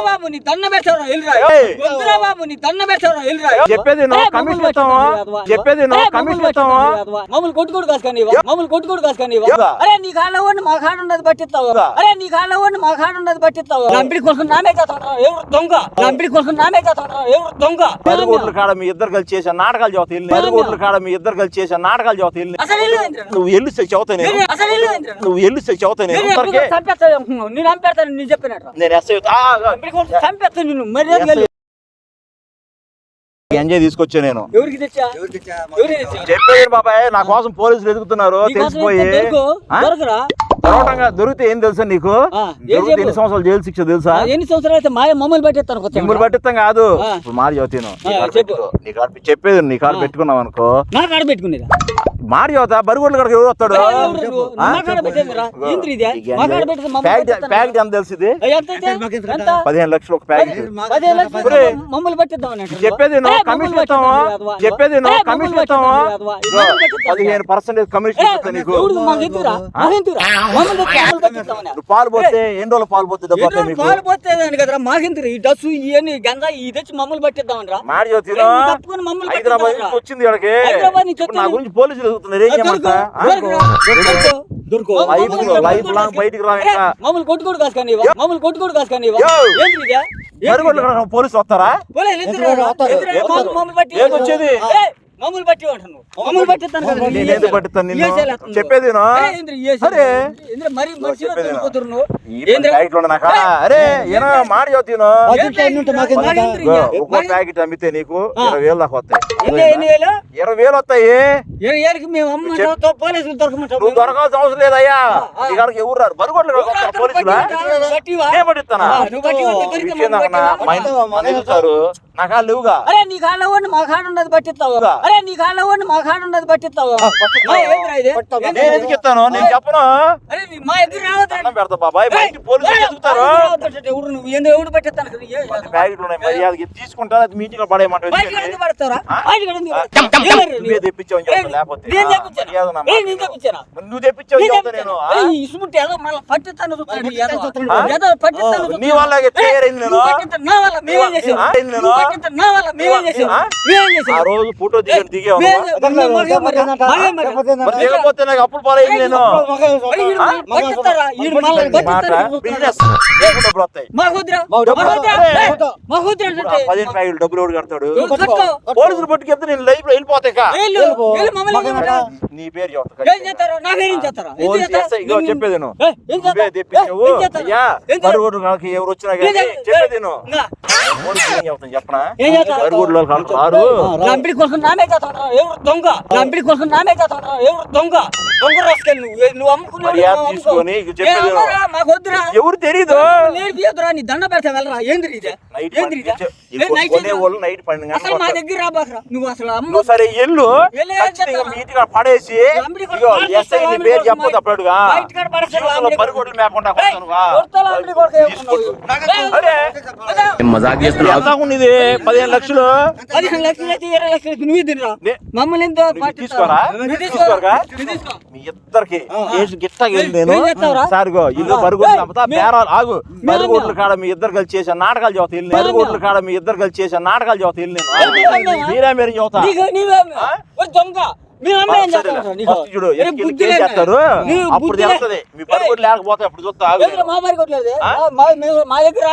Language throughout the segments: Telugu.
బాబు నీ దండ పెట్టవరా ఎల్లురా బాబు నీ దండ పెట్టవరా ఎల్లురా చెప్పేది కమిషన్ ఇస్తావా? చెప్పేది కమిషన్ మమ్మల్ని ఇస్తావా? మమ్మల్ని కొట్టుకోడు కాసుకొని మమ్మల్ని కొట్టుకోడు కాసుకొని అరే నీ కాళ్ళ ఓడి మా కాడ ఉన్నది పట్టిస్తావు అరే నీ కాళ్ళ ఓడి మా కాడ ఉన్నది పట్టిస్తావు నంపిడి కోసం నామే చేస్తాడు ఎవరు దొంగ? నంపిడి కోసం నామే చేస్తాడు ఎవరు దొంగ? పది కోట్ల కాడ మీ ఇద్దరు కలిసి చేసిన నాటకాలు చదువుతా వెళ్ళి పది కోట్ల కాడ మీ ఇద్దరు కలిసి చేసిన నాటకాలు చదువుతా వెళ్ళి? నువ్వు చదువుతా నేను? నువ్వు ఎల్లు చదువుతా నేను. చంపేస్తాను చెప్పినట్టు చంపేస్తాను మర్యాద ఎంజాయ్ తీసుకొచ్చా నేను. చెప్పేది బాబాయ్ నా కోసం పోలీసులు ఎదుగుతున్నారు తెలిసిపోయి. దొరకటంగా దొరికితే ఏం తెలుసా నీకు? ఎన్ని సంవత్సరాలు జైలు శిక్ష తెలుసా? ఎన్ని సంవత్సరాలు అయితే మాయ మమ్మల్ని పెట్టేస్తాను మిమ్మల్ని పట్టిస్తాం కాదు. ఇప్పుడు మాట చదువుతాను. నీ కాడ కాడ చెప్పేది నీ కాడ. పెట్టుకున్నావు అనుకో. నా కాడ పెట్టుకునేదా? మాట చదువుతా బరిగొడ్ల కాడికి ఎవరు వస్తాడు? కాడ కాడ ప్యాకెట్ ఎంత? ఎంత? పదిహేను లక్షలు ఒక ప్యాకెట్. మమ్మల్ని పెట్టిద్దామని అంటారు. చెప్పేది కమిషన్ కాదువా? చెప్పేది కమిషన్ పెట్టిద్దామని. పదిహేను పర్సెంటేజ్ కమిషన్ ఇస్తా నీకు. నువ్వు పాలు పోతే ఎన్ని రోజులు పాలు పోతే పాలు పోతేదాని కదరా? మాకెందుకు ఈ డస్సు ఇవన్నీ గంగా తెచ్చి మమ్మల్ని పట్టిద్దామని రా. మాట తప్పుకొని మమ్మల్ని హైదరాబాద్ నుంచి. వచ్చింది ఇక్కడికి హైదరాబాద్ నుంచి నా. గురించి పోలీసులు ఎదుగుతున్నారు. ఏం చేయమంటా ఆ? దొరుకు లైఫ్ లైఫ్ లాంగ్ బయటికి రా మమ్మల్ని కొట్టుకోడు కాసుకొని మమ్మల్ని కొట్టుకోడు కాసుకొని యో. ఏంటి ఇదే? ఇదే? పోలీసులు వస్తారా? పోలే, ఎదురురా, ఎదురురా, మమ్మల్ని- మమ్మల్ని పట్టి ఏది వచ్చేది? మమ్మల్ని. పట్టిస్తాను ఏసేలా అతను. చెప్పేది. అరే, మరి ఏనా? ఒక్కో ప్యాకెట్ అమ్మితే నీకు. ఇరవై వేలు దాకా వస్తాయి. ఇరవై వేలు వస్తాయి. ఇరవై ఏళ్ళకి మేము అమ్మంటాం పోలీసులు దొరకమంటాం నువ్వు దొరకాల్సిన అవసరం లేదయ్యా. ఎవరు రారు? బరుగుడ్లు పోలీసులా? పట్టిస్తానా? మా ఇంట్లో లేవుగా? నీ కాళ్ళ వాడిని మా కాడ ఉన్నది పట్టిస్తావు? అరే నీ కాళ్ళ వాడిని మా కాడ ఉన్నది పట్టిస్తావు? నేను చెప్పను. అరే నీ మా ఎదురు రావద్దు. పెడతా బాబాయ్ పోలీసులు ఎవడు నువ్వు ఎందుకు పెట్టేస్తాను? ఉన్నాయి మర్యాదకి అది మీ పడేయమంటావు? ఎవరు నువ్వే? తెప్పించావు లేకపోతే. నా నువ్వు తెప్పించావు నేను ఇసుముంటే ఏదో మళ్ళా పట్టిస్తాను ఏదో. పట్టిస్తాను తయారైంది నేను. నా వల్ల మేమేం నా వల్ల మేమేం? ఆ? రోజు ఫోటో దిగి దిగే దిగపోతే నాకు అప్పులు పాలైంది నేను డబ్బులు పదిహేను ఎవడు కడతాడు? పోలీసులు పట్టుకెళ్తే నేను లైఫ్లో వెళ్ళిపోతాయి? నీ పేరు చెప్తా ఏం చేస్తారు? నాకేం చేస్తారా? ఏం పోలీసు చేస్తారు? చేస్తే ఇగో నిన్ను- చెప్పేది? తెప్పించావు ఎవరు వచ్చినా? చెప్పేది చెప్తాను చెప్పనా వాళ్ళకి రారు లంపిడి కోసం నామే చేస్తాడు ఎవరు దొంగ? లంపిడి కోసం నామే చేస్తాడు ఎవరు దొంగ? దొంగ రాసుకెళ్ళి నువ్వు. అమ్ముకున్నావు. తీసుకొని మాకు వద్దురా ఎవరు తెలీదు. నేర్పియద్దురా. నీ దండ పెడతా వెళ్ళరా. ఏంది ఇదే? ఇదే? నైట్ అసలు మా దగ్గర రాబాకరా నువ్వు అసలు అమ్ము. సరే ఎల్లు. పడేసి ఎస్ఐ నీ? పేరు అప్పుడుగా. మేకుండా. మజాక్ చేస్తున్నావు? పదిహేను లక్షలు. పదిహేను లక్షలు అయితే ఇరవై లక్షలు అయితే నువ్వు తినరా మమ్మల్ని ఎంత? తీసుకోరా? మీ ఇద్దరికి వెళ్ళి నేను? సార్గో ఇల్లు మే- బేరాలు ఆగు బరుగుడ్ల. కాడ మీ ఇద్దరు కలిసి చేసిన నాటకాలు చదువుతా మే బరుగుడ్ల. కాడ మీ ఇద్దరు కలిసి చేసిన నాటకాలు చదువుతా నేను చేస్తావు? మీరే మీరు చదువుతా చూడు బుద్ధి? చేస్తారు? అప్పుడు? తెలుస్తుంది. మీ లేకపోతే అప్పుడు చూస్తా మా మరి కొట్టలేదు? మా దగ్గర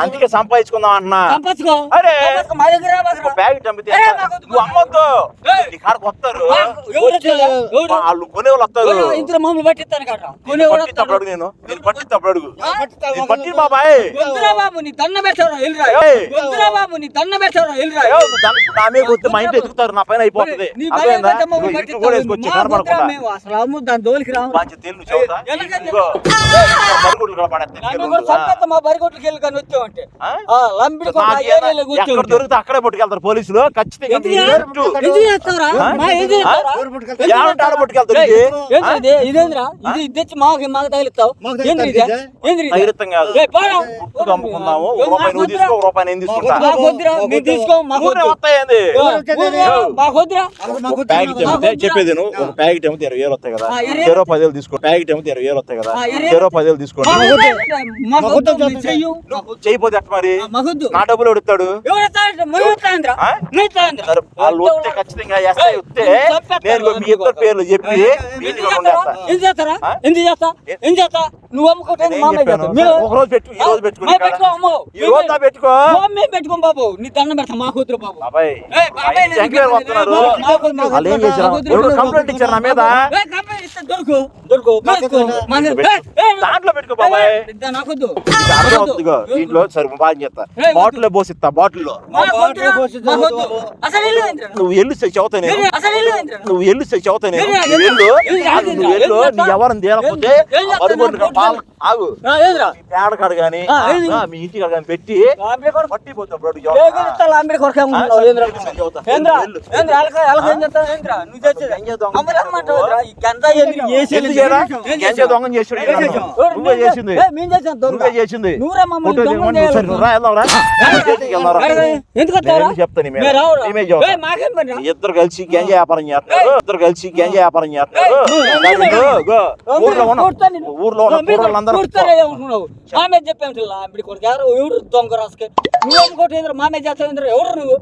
అందుకే సంపాదించుకుందాం అంటున్నా. సంపచ్చుకో అరే. సంపచ్చుకో, మా దగ్గర రాబాక ఒక బ్యాగ్ చంపితే ఏ, ఎంత? మాకొద్దు. నువ్వు అమ్మొద్దు. ఏయ్. నీ కాడకు వస్తారు. ఎవరు వచ్చారు? ఎవరు? వాళ్ళు కొనే వాళ్ళు వస్తారు పట్టిస్తాను కదా కొని నేను. అడుగు. పట్టి బాబాయ్ బాబు నీ బాబు మీద మా ఇంట్లో ఎదుగుతారు పైన అయిపోతుంది. నీ కూడా వేసుకొచ్చి కనపడకుండా మేము అసలు అమ్ము దాని దోలికి రాము. కూడా మా వెళ్ళి కానీ లంబిడి ఎక్కడ. దొరికితే అక్కడే పట్టుకెళ్తారు పోలీసులు. ఖచ్చితంగా ఎందుకు. ఎందుకు పట్టుకెళ్తారు? ఇది? మాకు మాకు తగిలిస్తావు? తగిలిస్తాం కాదు. అమ్ముకుందాము. రూపాయి నువ్వు. తీసుకో రూపాయి నేను తీసుకుంటా. మాకు వద్దురా, మీరు తీసుకో మాకు ఊరే వద్దు. వస్తాయండి. ఆ, ఊరే, మాకు వద్దురా. ఒక ప్యాకెట్ చెప్పేది నువ్వు. ఒక ప్యాకెట్ ఏమితే ఇరవై వేలు వస్తాయి కదా. ఇరవై చెరో పదివేలు తీసుకో. ప్యాకెట్ ఏమితే ఇరవై వేలు వస్తాయి కదా. ఇరవై చెరో పదివేలు తీసుకోండి. మాకు వద్దు, మీరు. నా డబ్బులు? సరే వాళ్ళు వస్తే ఖచ్చితంగా ఎస్ఐ వస్తే నేను మీ ఇద్దరు పేర్లు చెప్పి చేస్తారా? ఎందుకు? ఎందుకు చేస్తా? ఎందుకు చేస్తా? నువ్వు అమ్ముకుంటే? చేస్తా. మేము- పెట్టు, ఈ రోజు. పెట్టుకో, అమ్మో. ఈ రోజు నా పెట్టుకో మేము మేము పెట్టుకోం బాబు నీ దండం పెడతా మా కూతురు బాబు కంప్లైంట్ ఇచ్చారు నా మీద దొరుకు ఏయ్, దాంట్లో పెట్టుకో బాబాయ్. సరే బాగా బాటిల్లో పోసిస్తా బాటిల్లో. ఏంట్రా? నువ్వు ఎల్లు నేను ఏంట్రా? నువ్వు ఎల్లు నేను ఎల్లు నువ్వు ఎల్లు ఏయ్, నీ ఎవరిని తేలకపోతే పాలు ఆగు. గాని? ఆ, మీ ఇంటి కాడ గాని పెట్టి పట్టిపోతావు? నువ్వు చేసేది? చేయరా? చేసావు? దొంగని చేసాడు. నువ్వే చేసింది. దొంగ. నువ్వే చేసింది? ఇద్దరు కలిసి గంజా వ్యాపారం చేస్తారు ఇద్దరు కలిసి గంజా వ్యాపారం చేస్తారు ఏయ్, గో, గో. ఊర్లో ఉన్న. ఉన్న. ఎవరు ఎవరు దొంగ రాసుకే నువ్వు మామే చేస్తావు ఎవరు నువ్వు?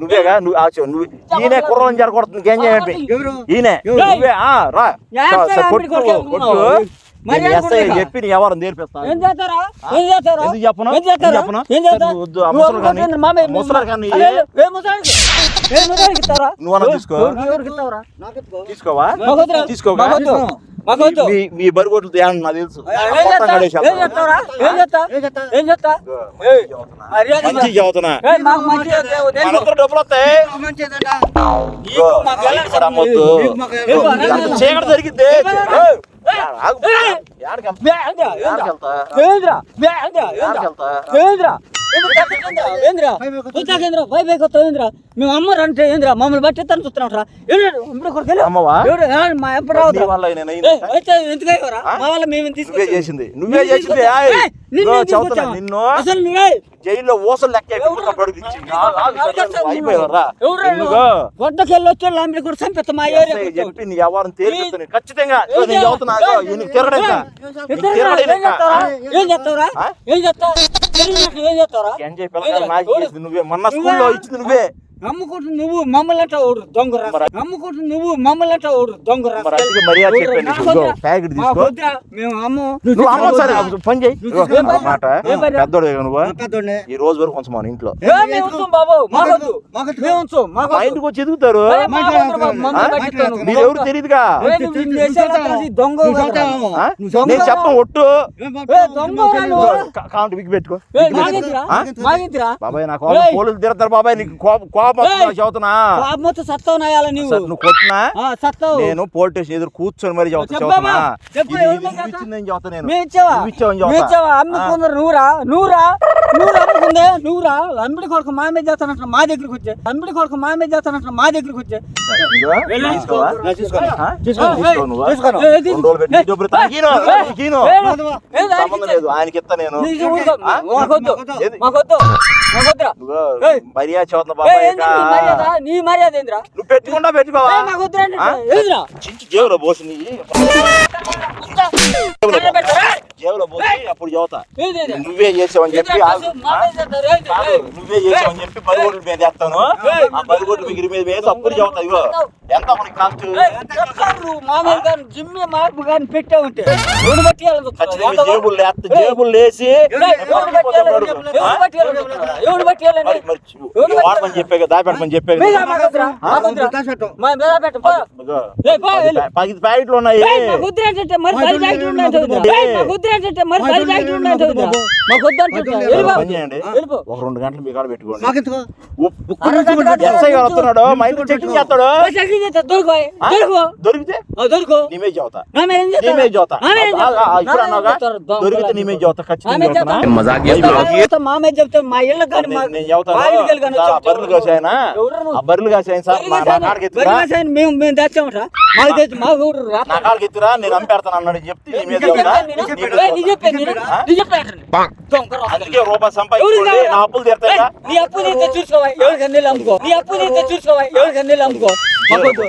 నువ్వేగా నువ్వు ఆ చె- నువ్వు ఈయనే కుర్రలను జరగొడుతుంది చెప్పి ఎవరు? ఈయనే? నువ్వే ఆ, రా కొట్టు. మరి. చెప్పి ఎవరు నేర్పిస్తాను? ఏం చేస్తారా? చేస్తారా? ఎందుకు చెప్పను? చేస్తారా? చెప్పను? కానీ- ఇస్తారా? తీసుకో. తీసుకోవా. మీ బరిగొడ్లు తేను నాకు తెలుసు. మంచి. చదువుతున్నా డబ్బులు వస్తాయి. చీకటి జరిగిద్ది. ఏంద్రా? ఏంద్రా? ఏంద్రా? ఏంద్రా? ఏంద్రా? ఏంద్రా? ఏంద్రా? మేము అమ్మరు అంటే ఏంద్రా మమ్మల్ని బట్టి తను చూస్తున్నాం రా ఇప్పుడు కొడుకు వెళ్ళు. అమ్మవా? ఎవడు? ఆ, మా ఎప్పుడు అయితే ఎందుకు అయ్యవరా? మా మేము తీసుకొచ్చాం. చేసింది నువ్వే చేసింది నిన్ను అసలు జైల్లో ఊసలు లెక్క వచ్చి లాంబడి కూడా మా ఏరియా చెప్పి నీ తేలిపోతుంది ఖచ్చితంగా తిరగడం ఏం. చేస్తావురా ఆ? ఏం చేస్తావు చేస్తావురా ఎంజాయ్ నాశనం చేసింది నువ్వే మొన్న స్కూల్లో ఇచ్చింది నువ్వే నమ్ముకుంటు నువ్వు మమ్మల్ని అంటే ఓడు దొంగ నమ్ముకుంటు నువ్వు మమ్మల్ని అంటే ఓడు దొంగ మర్యాద నీకు. మేము అమ్ము పని చేయి? మాట? పెద్దోడు నువ్వు. ఈ రోజు వరకు కొంచెం మన ఇంట్లో. మా ఇంటికి వచ్చి ఎదుగుతారు? ఏ, మాకొద్దు బాబు, మమ్మల్ని ఆ? పట్టిస్తాను. మీరు ఎవరు తెలియదుగా దొంగ. నేను చెప్పను ఒట్టు. కౌంట్ పెట్టుకో. బాబాయ్ నా కోపం ఏయ్. పోలీసులు తిడతారు బాబాయ్ నీకు కోపం కోపం వస్తుంది, ఏయ్. చదువుతున్నా. పాప మొత్తం సత్తావు నాయాల నీవు? సరే, నువ్వు కొట్టినా? ఆ, సత్తావు. నేను పోలీస్ స్టేషన్ ఎదురు కూర్చొని మరి చదువుతా చెప్పమ్మా. చదువుతున్నా. చెప్పు, ఇది- ఎవరు ఇది చేస్తా? నువ్వు ఇచ్చిందని చదువుతా నేను. మేము ఇచ్చావా? నువ్వు ఇచ్చావని మేము చదువుతా. ఇచ్చావా? అమ్ముకున్నారు నూరా నూరా నూరు అమ్ముకుందే నూరా లంబడి కొడుకు మా మీద చేస్తానంట మా దగ్గరికి వచ్చే లంబడి కొడుకు మా మీద చేస్తానంట మా దగ్గరికి వచ్చే? నా నువ్వు. నీకు నువ్వు. మర్యాద ఏంద్రా నువ్వు పెట్టుకుంటా పెట్టుకోవా చించి జేబులో పోసి? జేబులో పోసి అప్పుడు చదువుతా? నువ్వే చేసావని చెప్పి. నువ్వే చేసావని చెప్పి పది కోట్ల మీద వేస్తాను. ఆ పది కోట్ల మిగిలి మీద వేసి అప్పుడు చదువుతా ఇగో ఎంత మనకి కాస్ట్ మామూలు కానీ జిమ్మి మార్పు కానీ పెట్టామంటే ఎవడు బట్టి జేబులు లేస్తే జేబులు లేసి ఎవడు బట్టి వాడమని చెప్పే కదా దాపెట్టమని చెప్పే మీద కదా మాకొద్దురా, మాకొద్దురా. మా మీద పెట్టు, పో. ఇదిగో, ఏయ్, పో, వెళ్ళు. పది ప్యాకెట్లు ఉన్నాయి అంటే మరి పది ఉన్నాయి మాకు వెళ్ళిపో. వెళ్ళిపో. ఒక రెండు గంటలు మీ కాడ పెట్టుకోండి. ఎస్ఐ గారు వస్తున్నాడు చేస్తాడు. చేస్తా, దొరుకు? దొరుకు. దొరికితే? దొరుకు. నీమే చదువుతా? నీమే చదువుతా? ఇప్పుడు దొరికితే నీమే చదువుతా ఖచ్చితంగా. మజాక్ చెప్తే మా ఇళ్ళ కానీ నేను- బర్రెలు కాసాయన? ఆ బర్రెలు కాసాయన సార్ నా నా కాడికి ఎత్తురా? బరిగా సాయం మేము మేము తెచ్చామట? మాకు తెచ్చి మాకు ఎవరు రా నా కాడికి ఎత్తురా? నేను అంపేడతాను అన్నాడు. చెప్తే నీ మీద రూపాయి సంపాదించుకోండి? నా అప్పులు తీరుతాయి నీ అప్పు తీస్తే చూసుకోవా ఎవరికి అన్ని అమ్ముకో? నీ అప్పు తీస్తే చూసుకోవా ఎవరికి అన్ని అమ్ముకో? ఎవరు.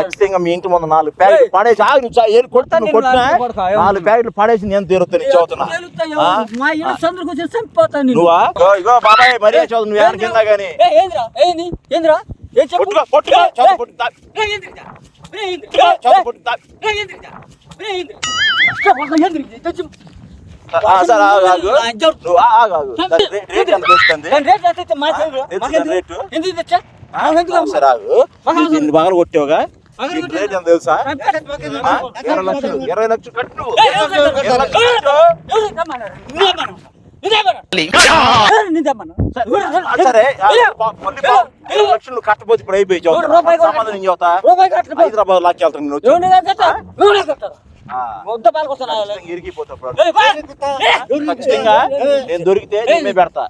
ఖచ్చితంగా మీ ఇంటి ముందు నాలుగు ప్యాకెట్లు పడేసి ఆగి ఏం కొడతా నువ్వు నేను కొట్టినా నాలుగు ప్యాకెట్లు పడేసి నేను తీరుతాను చదువుతున్నా? ఎవరు? నువ్వా? ఇగో, బాబాయ్ మరీ చదువు నువ్వు ఏమైనా కింద కానీ. ఏయ్, ఏంద్రా? ఏంది? ఏంద్రా? ఏం చెప్పు? చదువు సార్ ఆగు, ఆగు. ఆగు, రేట్ ఎంత రేట్ ఎంత మా? రేటు? ఎందుకు తెచ్చా? సరే ఆగు బాగా కొట్టావుగా. రేట్ ఎంత తెలుసా? ఇరవై లక్షలు ఇరవై కట్టు సరే లక్షలు కట్టపోతే ఇప్పుడు అయిపోయి నేను. హైదరాబాద్ లాక్కి వెళ్తాను నేను ఖచ్చితంగా నేను దొరికితే నీ మీద పెడతా?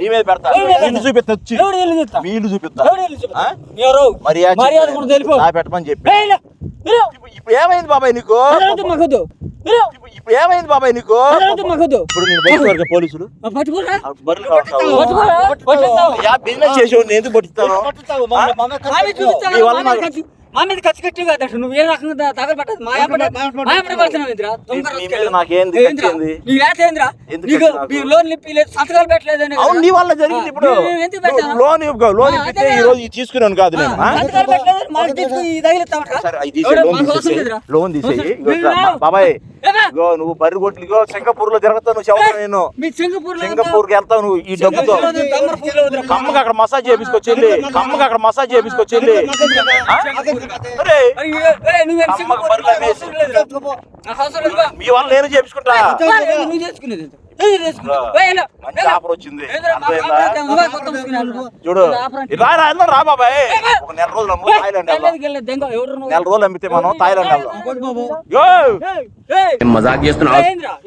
నీ మీద పెడతా. వీళ్ళు చూపిస్తా వచ్చి? వీళ్ళు చూపిస్తా? మరి పెట్టమని చెప్పి. ఇప్పుడు- ఏమైంది బాబాయ్ నీకు. ఇప్పుడు- ఏమైంది బాబాయ్ నీకు. ఇప్పుడు నేను పోలీసులు? పట్టుకోరా. యా బిజినెస్ చేసేవాడిని ఎందుకు పట్టిస్తాను మా మీద ఖర్చు- కట్టి. నువ్వు ఏ రకంగా దా- తగలబట్టదు. మా. నాకేంది లోన్ ఇప్పిలేదు, సంతకాలు? అవును నీ వల్ల జరిగింది ఇప్పుడు? నువ్వు లోన్ ఇప్పితే ఈ రోజు తీసుకున్నాను కాదు నేను? సంతకాలు లోన్ తీసేయి. బాబాయ్? ఇగో నువ్వు బర్రె కొట్లు ఇగో సింగపూర్లో తిరుగుతావు నువ్వు చెబుతా నేను. సింగపూర్కి వెళ్తావు నువ్వు ఈ డబ్బుతో. కమ్మకి అక్కడ మసాజ్ చేపించుకొచ్చి వెళ్ళి కమ్మకి అక్కడ మసాజ్ చేపించుకొచ్చి వెళ్ళి ఆ? అరే! కమ్మకి బర్రెలు అమ్మేసి. మీ వల్ల నేను చేపించుకుంటా. మంచి ఆఫర్ వచ్చింది? చూడు రా రా బాబాయ్. ఒక నెల రోజులు అమ్ము థాయిలాండ్ నెల రోజులు అమ్మితే మనం థాయిలాండ్ వెళ్దాం. మజాక్ చేస్తున్నావు?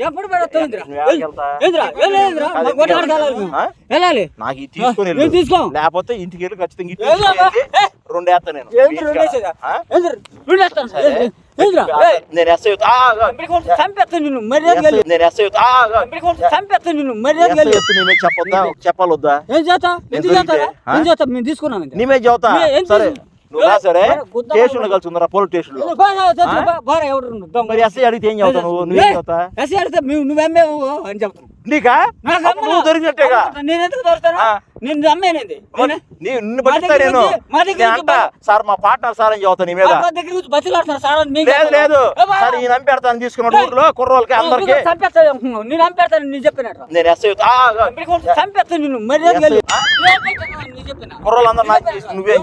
ఎప్పుడు? వెళ్ళాలి. నాకు ఇది తీసుకొని నేను వెళ్ళు. తీసుకో. లేకపోతే ఇంటికి వెళ్ళి ఖచ్చితంగా రెండు వేస్తా నేను. ఏంద్రా? ఇంటికాడ. చెప్పాలొద్దా ఏం చేస్తా ఎందుకు దొరికితే, చేస్తా ఆ? ఏం చేస్తా మేము తీసుకున్నాం ఇంద్రా. నీ మీద చెబుతా ఏ, ఏం సరే నువ్వు రా సరే స్టేషన్. కలిసి ఉందరా పోలీస్ స్టేషన్లో బాగా చదువు, బా- బాగా ఎవడు దొంగ. మరి ఎస్ఐ అడిగితే ఏం చెబుతావు నువ్వు నువ్వేం ఏ, చెబుతా ఎస్ఐ అడిగితే మేము నువ్వెమ్మేవు అని చెప్తాను నీకా. నువ్వు దొరికినట్టేగా. నేను ఎందుకు దొరుకుతాను? నిన్ను నేను. అంట సార్ మా పార్ట్నర్ సార్ అని చెబుతా నీ మీద. దగ్గర నుంచి సార్ లేదు సరే ఈయన పెడతాను తీసుకున్నాడు ఊర్లో కుర్రోళ్ళకి అందరికి. నేను చంపేస్తాను నేను చెప్పినట్టు. నేను ఎస్ఐ చంపేస్తాను? నేను. కుర్రోళ్ళందరూ నాశనం నువ్వేం.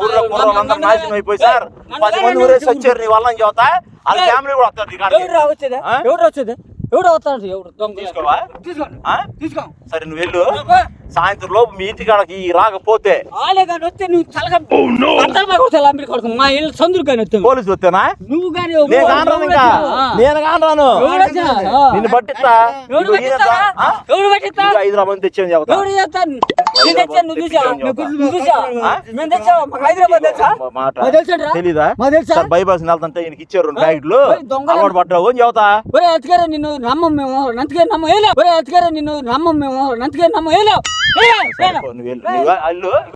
ఊర్లో కుర్రోళ్ళందరూ నాశనం అయిపోయి సార్ పది మంది ఊరేసి వచ్చారు నీ వల్ల వాళ్ళ ఏయ్. ఫ్యామిలీ కూడా. ఎవరు వచ్చేది? ఆ? ఎవరు వచ్చేది? ఎవడు వస్తాడు ఎవడు? దొంగ. తీసుకోవా? తీసుకోండి. ఆ? తీసుకో. సరే నువ్వు వెళ్ళు. సాయంత్రం లోపు మీ ఇంటి కాడకి రాకపోతే ఆలే కానీ వస్తే నువ్వు అర్థం కొడతావు అమ్మిడి కొడుకు. మా ఇల్లు సందురు కానీ వస్తావు పోలీసులు వస్తేనా? నువ్వు కానీ నేను కానరాను ఇంకా. నేను వచ్చినా? ఆ. నిన్ను పట్టిస్తా. ఎవడు పట్టిస్తా ఇదిగో హైదరాబాద్ తెచ్చాను చెబుతా. ఎవడు చేస్తాను బైపాస్ వెళ్తుంటే ఈయనకి ఇచ్చారు రెండు. అలవాటు పడ్డావు అని చెబుతా. ఒరే అతికారా నిన్ను నమ్మం మేము. నంతకే నమ్మ. ఒరే అతికారా నిన్ను నమ్మం మేము. నంతకే నమ్మ. ఏలా.